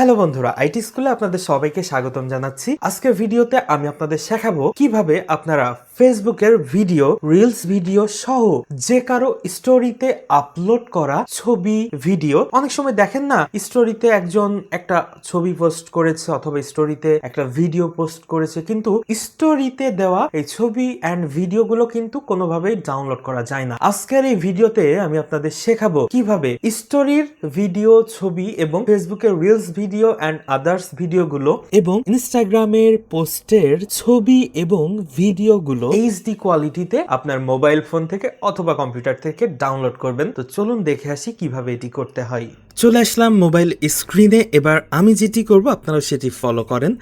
Hello বন্ধুরা, IT স্কুলে আপনাদের সবাইকে স্বাগতম জানাচ্ছি। আজকের ভিডিওতে আমি আপনাদের শেখাবো কীভাবে আপনারা ফেসবুকের ভিডিও, রিলস ভিডিও সহ যে কারও স্টোরিতে আপলোড করা ছবি, ভিডিও, অনেক সময় দেখেন না, স্টোরিতে একজন একটা ছবি পোস্ট করেছে অথবা স্টোরিতে একটা ভিডিও পোস্ট করেছে, কিন্তু স্টোরিতে দেওয়া এই ছবি অ্যান্ড ভিডিওগুলো কিন্তু কোনোভাবেই ডাউনলোড করা যায় না। আজকের এই ভিডিওতে আমি আপনাদের শেখাবো কীভাবে স্টোরির, ভিডিও, ছবি এবং ফেসবুকের রিলস ভিডিও অ্যান্ড আদার্স ভিডিওগুলো এবং ইনস্টাগ্রামের পোস্টের ছবি এবং ভিডিওগুলো এইচডি কোয়ালিটিতে আপনার মোবাইল ফোন থেকে অথবা কম্পিউটার থেকে ডাউনলোড করবেন। তো চলুন দেখে আসি কীভাবে এটি করতে হয়। চলে আসলাম মোবাইল স্ক্রিনে এবার আমি যেটি করব আপনারা সেটি ফলো করেন।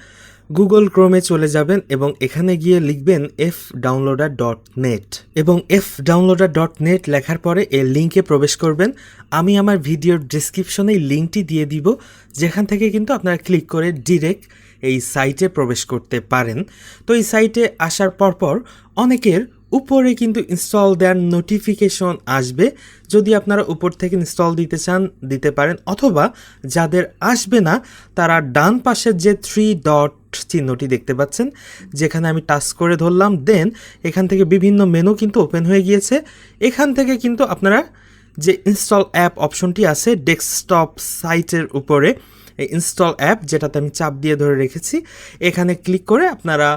গুগল ক্রোমে চলে যাবেন এবং এখানে গিয়ে লিখবেন এফ ডাউনলোডার ডট নেট এবং এফ ডাউনলোডার ডট নেট লেখার পরে এই লিঙ্কে প্রবেশ করবেন। আমি আমার ভিডিওর ডিসক্রিপশনে লিঙ্কটি দিয়ে দিব, যেখান থেকে কিন্তু আপনারা ক্লিক করে ডিরেক্ট এই সাইটে প্রবেশ করতে পারেন। তো এই সাইটে আসার পরপর অনেকের উপরে কিন্তু ইনস্টল দেওয়ার নোটিফিকেশন আসবে। যদি আপনারা উপর থেকে ইনস্টল দিতে চান, দিতে পারেন, অথবা যাদের আসবে না, তারা ডান পাশের যে থ্রি ডট চিহ্নটি দেখতে পাচ্ছেন, যেখানে আমি টাচ করে ধরলাম, দেন এখান থেকে বিভিন্ন মেনু কিন্তু ওপেন হয়ে গিয়েছে। এখান থেকে কিন্তু আপনারা যে ইনস্টল অ্যাপ অপশনটি আছে ডেস্কটপ সাইটের উপরে, এই ইনস্টল অ্যাপ যেটাতে আমি চাপ দিয়ে ধরে রেখেছি, এখানে ক্লিক করে আপনারা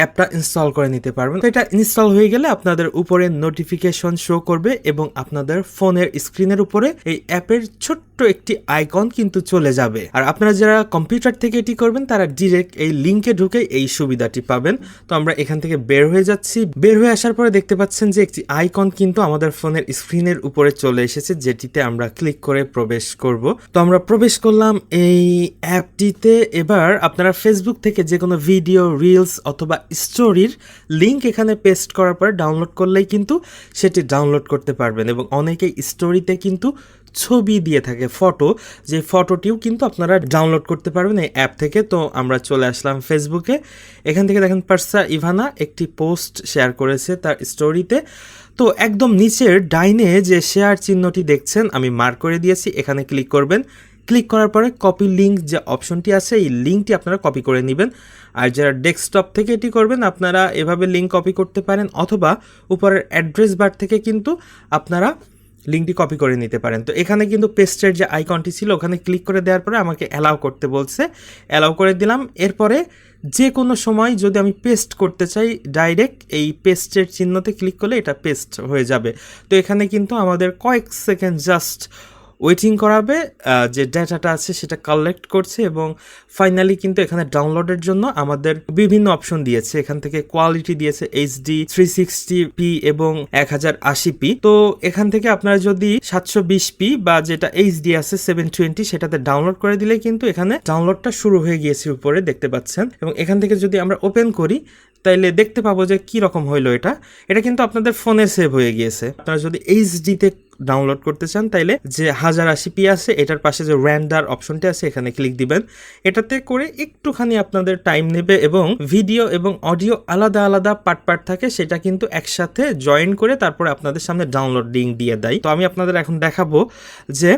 অ্যাপটা ইনস্টল করে নিতে পারবেন। তো এটা ইনস্টল হয়ে গেলে আপনাদের উপরে নোটিফিকেশন শো করবে এবং আপনাদের ফোনের স্ক্রিনের উপরে এই অ্যাপের ছোট্ট একটি আইকন কিন্তু চলে যাবে। আর আপনারা যারা কম্পিউটার থেকে এটি করবেন, তারা ডিরেক্ট এই লিঙ্কে ঢুকে এই সুবিধাটি পাবেন। তো আমরা এখান থেকে বের হয়ে যাচ্ছি। বের হয়ে আসার পরে দেখতে পাচ্ছেন যে একটি আইকন কিন্তু আমাদের ফোনের স্ক্রিনের উপরে চলে এসেছে, যেটিতে আমরা ক্লিক করে প্রবেশ করব। তো আমরা প্রবেশ করলাম এই অ্যাপটিতে। এবার আপনারা ফেসবুক থেকে যে কোনো ভিডিও রিলস অথবা স্টোরির লিঙ্ক এখানে পেস্ট করার পরে ডাউনলোড করলেই কিন্তু সেটি ডাউনলোড করতে পারবেন এবং অনেকেই স্টোরিতে কিন্তু ছবি দিয়ে থাকে ফটো যে ফটোটিও কিন্তু আপনারা ডাউনলোড করতে পারবেন এই অ্যাপ থেকে। তো আমরা চলে আসলাম ফেসবুকে এখান থেকে দেখেন পার্সা ইভানা একটি পোস্ট শেয়ার করেছে তার স্টোরিতে তো একদম নিচের ডাইনে যে শেয়ার চিহ্নটি দেখছেন, আমি মার্ক করে দিয়েছি, এখানে ক্লিক করবেন। ক্লিক করার পরে কপি লিঙ্ক যে অপশনটি আছে, এই লিঙ্কটি আপনারা কপি করে নেবেন। আর যারা ডেস্কটপ থেকে এটি করবেন, আপনারা এভাবে লিঙ্ক কপি করতে পারেন অথবা উপরের অ্যাড্রেস বার থেকে কিন্তু আপনারা লিঙ্কটি কপি করে নিতে পারেন। তো এখানে কিন্তু পেস্টের যে আইকনটি ছিল, ওখানে ক্লিক করে দেওয়ার পরে আমাকে অ্যালাউ করতে বলছে। অ্যালাউ করে দিলাম, এরপরে যে কোনো সময় যদি আমি পেস্ট করতে চাই ডাইরেক্ট এই পেস্টের চিহ্নতে ক্লিক করলে এটা পেস্ট হয়ে যাবে। তো এখানে কিন্তু আমাদের কয়েক সেকেন্ড জাস্ট ওয়েটিং করাবে যে ডেটাটা আছে সেটা কালেক্ট করছে এবং ফাইনালি কিন্তু এখানে ডাউনলোডের জন্য আমাদের বিভিন্ন অপশন দিয়েছে। এখান থেকে কোয়ালিটি দিয়েছে এইচডি থ্রি সিক্সটি পি এবং এক হাজার আশি পি তো এখান থেকে আপনারা যদি সাতশো বিশ পি বা যেটা এইচডি আছে সেভেন টোয়েন্টি সেটাতে ডাউনলোড করে দিলে কিন্তু এখানে ডাউনলোডটা শুরু হয়ে গিয়েছে উপরে, দেখতে পাচ্ছেন। এবং এখান থেকে যদি আমরা ওপেন করি, তাইলে দেখতে পাবো যে কি রকম হইল এটা। এটা কিন্তু আপনাদের ফোনে সেভ হয়ে গিয়েছে। আপনারা যদি এইচডিতে ডাউনলোড করতে চান, তাইলে যে হাজার আশি পি আছে, এটার পাশে যে র্যান্ডার অপশনটি আছে, এখানে ক্লিক দিবেন। এটাতে করে একটুখানি আপনাদের টাইম নেবে এবং ভিডিও এবং অডিও আলাদা আলাদা পার্ট পার্ট থাকে, সেটা কিন্তু একসাথে জয়েন করে তারপরে আপনাদের সামনে ডাউনলোড লিঙ্ক দিয়ে দেয়। তো আমি আপনাদের এখন দেখাবো যে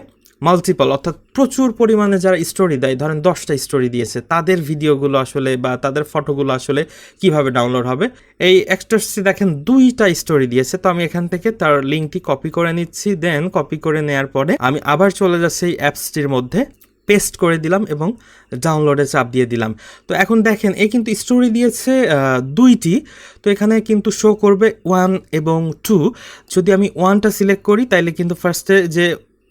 মাল্টিপল অর্থাৎ প্রচুর পরিমাণে যারা স্টোরি দেয়, ধরেন দশটা স্টোরি দিয়েছে, তাদের ভিডিওগুলো আসলে বা তাদের ফটোগুলো আসলে কীভাবে ডাউনলোড হবে? এই এক্সট্রাসটি দেখেন দুইটা স্টোরি দিয়েছে, তো আমি এখান থেকে তার লিঙ্কটি কপি করে নিচ্ছি দেন কপি করে নেওয়ার পরে আমি আবার চলে যাচ্ছি এই অ্যাপসটির মধ্যে পেস্ট করে দিলাম এবং ডাউনলোডে চাপ দিয়ে দিলাম। তো এখন দেখেন এ কিন্তু স্টোরি দিয়েছে দুইটি, তো এখানে কিন্তু শো করবে ওয়ান এবং টু যদি আমি ওয়ানটা সিলেক্ট করি, তাইলে কিন্তু ফার্স্টে যে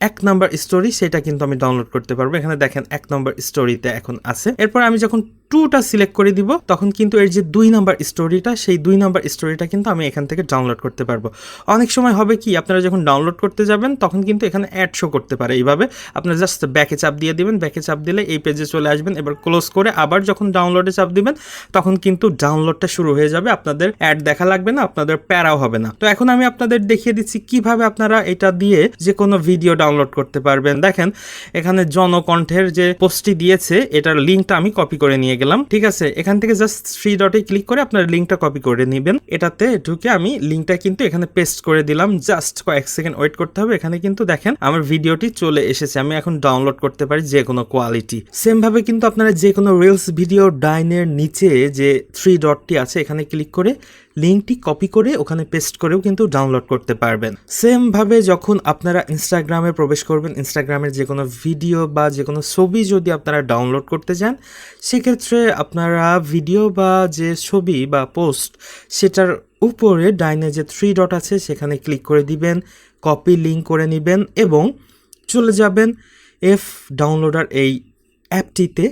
এক নাম্বার স্টোরি সেটা কিন্তু আমি ডাউনলোড করতে পারব। এখানে দেখেন এক নম্বর স্টোরিতে এখন আছে। এরপর আমি যখন টুটা সিলেক্ট করে দিব, তখন কিন্তু এর যে দুই নাম্বার স্টোরিটা সেই দুই নাম্বার স্টোরিটা কিন্তু আমি এখান থেকে ডাউনলোড করতে পারব। অনেক সময় হবে কি, আপনারা যখন ডাউনলোড করতে যাবেন, তখন কিন্তু এখানে অ্যাড শো করতে পারে এইভাবে। আপনারা জাস্ট ব্যাকে চাপ দিয়ে দিবেন ব্যাকে চাপ দিলে এই পেজে চলে আসবেন। এবার ক্লোজ করে আবার যখন ডাউনলোডে চাপ দিবেন, তখন কিন্তু ডাউনলোডটা শুরু হয়ে যাবে। আপনাদের অ্যাড দেখা লাগবে না, আপনাদের প্যারাও হবে না। তো এখন আমি আপনাদের দেখিয়ে দিচ্ছি কীভাবে আপনারা এটা দিয়ে যে কোনো ভিডিও ডাউনলোড ডাউনলোড করতে পারবেন। দেখেন, এখানে জনকণ্ঠের যে পোস্টটি দিয়েছে, এটার লিঙ্কটা আমি কপি করে নিয়ে গেলাম। ঠিক আছে? এখান থেকে জাস্ট থ্রি ডটে ক্লিক করে আপনার লিঙ্কটা কপি করে নেবেন। এটাতে ঢুকে আমি লিঙ্কটা কিন্তু এখানে পেস্ট করে দিলাম। জাস্ট কয়েক সেকেন্ড ওয়েট করতে হবে। এখানে কিন্তু দেখেন, আমার ভিডিওটি চলে এসেছে। আমি এখন ডাউনলোড করতে পারি যে কোনো কোয়ালিটি সেম ভাবে কিন্তু আপনারা যে কোনো রিলস ভিডিও ডাইনের নিচে যে থ্রি ডটটি আছে, এখানে ক্লিক করে লিঙ্কটি কপি করে ওখানে পেস্ট করেও কিন্তু ডাউনলোড করতে পারবেন। সেম ভাবে যখন আপনারা ইনস্টাগ্রামে প্রবেশ করবেন ইনস্টাগ্রামের যে কোনো ভিডিও বা যে কোনো ছবি যদি আপনারা ডাউনলোড করতে চান, সেক্ষেত্রে আপনারা ভিডিও বা যে ছবি বা পোস্ট সেটার উপরে ডাইনে যে থ্রি ডট আছে সেখানে ক্লিক করে দিবেন, কপি লিঙ্ক করে নেবেন এবং চলে যাবেন এফ ডাউনলোডার এই অ্যাপটিতে।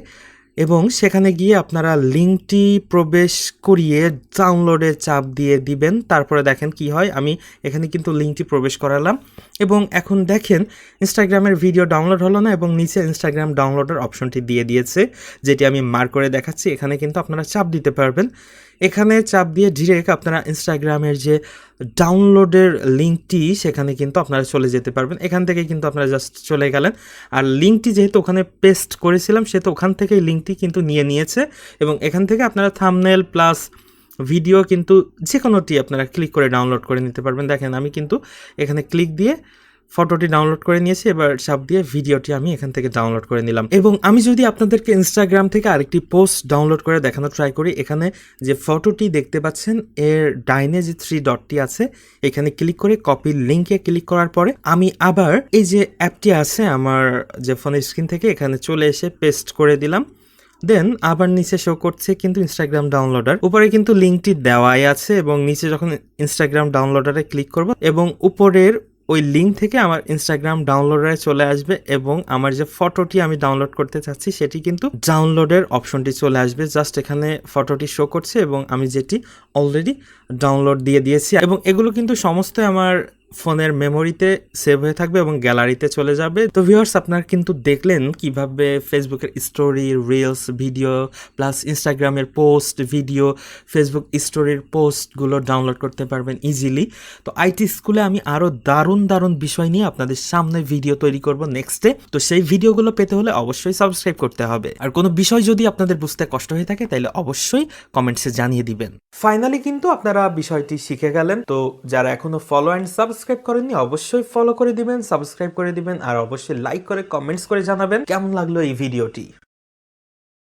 এবং সেখানে গিয়ে আপনারা লিঙ্কটি প্রবেশ করিয়ে ডাউনলোডে চাপ দিয়ে দিবেন। তারপরে দেখেন কি হয়, আমি এখানে কিন্তু লিঙ্কটি প্রবেশ করালাম এবং এখন দেখেন ইনস্টাগ্রামের ভিডিও ডাউনলোড হলো না এবং নিচে ইনস্টাগ্রাম ডাউনলোডের অপশনটি দিয়ে দিয়েছে, যেটি আমি মার করে দেখাচ্ছি। এখানে কিন্তু আপনারা চাপ দিতে পারবেন। এখানে চাপ দিয়ে ডিরেক্ট আপনারা ইনস্টাগ্রামের যে ডাউনলোডের লিঙ্কটি সেখানে কিন্তু আপনারা চলে যেতে পারবেন। এখান থেকে কিন্তু আপনারা জাস্ট চলে গেলেন। আর লিঙ্কটি যেহেতু ওখানে পেস্ট করেছিলাম, সে তো ওখান থেকেই লিঙ্কটি কিন্তু নিয়ে নিয়েছে এবং এখান থেকে আপনারা থামনেল প্লাস ভিডিও কিন্তু যে কোনোটি আপনারা ক্লিক করে ডাউনলোড করে নিতে পারবেন। দেখেন, আমি কিন্তু এখানে ক্লিক দিয়ে ফটোটি ডাউনলোড করে নিয়েছি, এবার চাপ দিয়ে ভিডিওটি আমি এখান থেকে ডাউনলোড করে নিলাম। এবং আমি যদি আপনাদেরকে ইনস্টাগ্রাম থেকে আরেকটি পোস্ট ডাউনলোড করে দেখানো ট্রাই করি, এখানে যে ফটোটি দেখতে পাচ্ছেন, এর ডাইনে যে থ্রি ডটটি আছে, এখানে ক্লিক করে কপি লিঙ্কে ক্লিক করার পরে আমি আবার এই যে অ্যাপটি আছে, আমার যে ফোনের স্ক্রিন থেকে এখানে চলে এসে পেস্ট করে দিলাম। দেন আবার নিচে শো করছে কিন্তু ইনস্টাগ্রাম ডাউনলোডার উপরে কিন্তু লিঙ্কটি দেওয়াই আছে এবং নিচে যখন ইনস্টাগ্রাম ডাউনলোডারে ক্লিক করব, এবং উপরের ওই লিঙ্ক থেকে আমার ইনস্টাগ্রাম ডাউনলোডে চলে আসবে এবং আমার যে ফটোটি আমি ডাউনলোড করতে চাচ্ছি, সেটি কিন্তু ডাউনলোডের অপশনটি চলে আসবে। জাস্ট এখানে ফটোটি শো করছে এবং আমি যেটি অলরেডি ডাউনলোড দিয়ে দিয়েছি। এবং এগুলো কিন্তু সমস্ত আমার ফোনের মেমোরিতে সেভ হয়ে থাকবে এবং গ্যালারিতে চলে যাবে। তো ভিউয়ার্স আপনারা কিন্তু দেখলেন কীভাবে ফেসবুকের স্টোরি রিলস ভিডিও প্লাস ইনস্টাগ্রামের পোস্ট ভিডিও ফেসবুক স্টোরির পোস্টগুলো ডাউনলোড করতে পারবেন ইজিলি তো আইটি স্কুলে আমি আরও দারুণ দারুণ বিষয় নিয়ে আপনাদের সামনে ভিডিও তৈরি করব নেক্সটে তো সেই ভিডিওগুলো পেতে হলে অবশ্যই সাবস্ক্রাইব করতে হবে। আর কোনো বিষয় যদি আপনাদের বুঝতে কষ্ট হয়ে থাকে তাহলে অবশ্যই কমেন্টসে জানিয়ে দিবেন। ফাইনালি কিন্তু আপনারা বিষয়টি শিখে গেলেন। তো যারা এখনও ফলো অ্যান্ড সাবস্ক্রাইব করেননি, অবশ্যই ফলো করে দিবেন সাবস্ক্রাইব করে দিবেন, আর অবশ্যই লাইক করে কমেন্টস করে জানাবেন। কেমন লাগল এই ভিডিওটি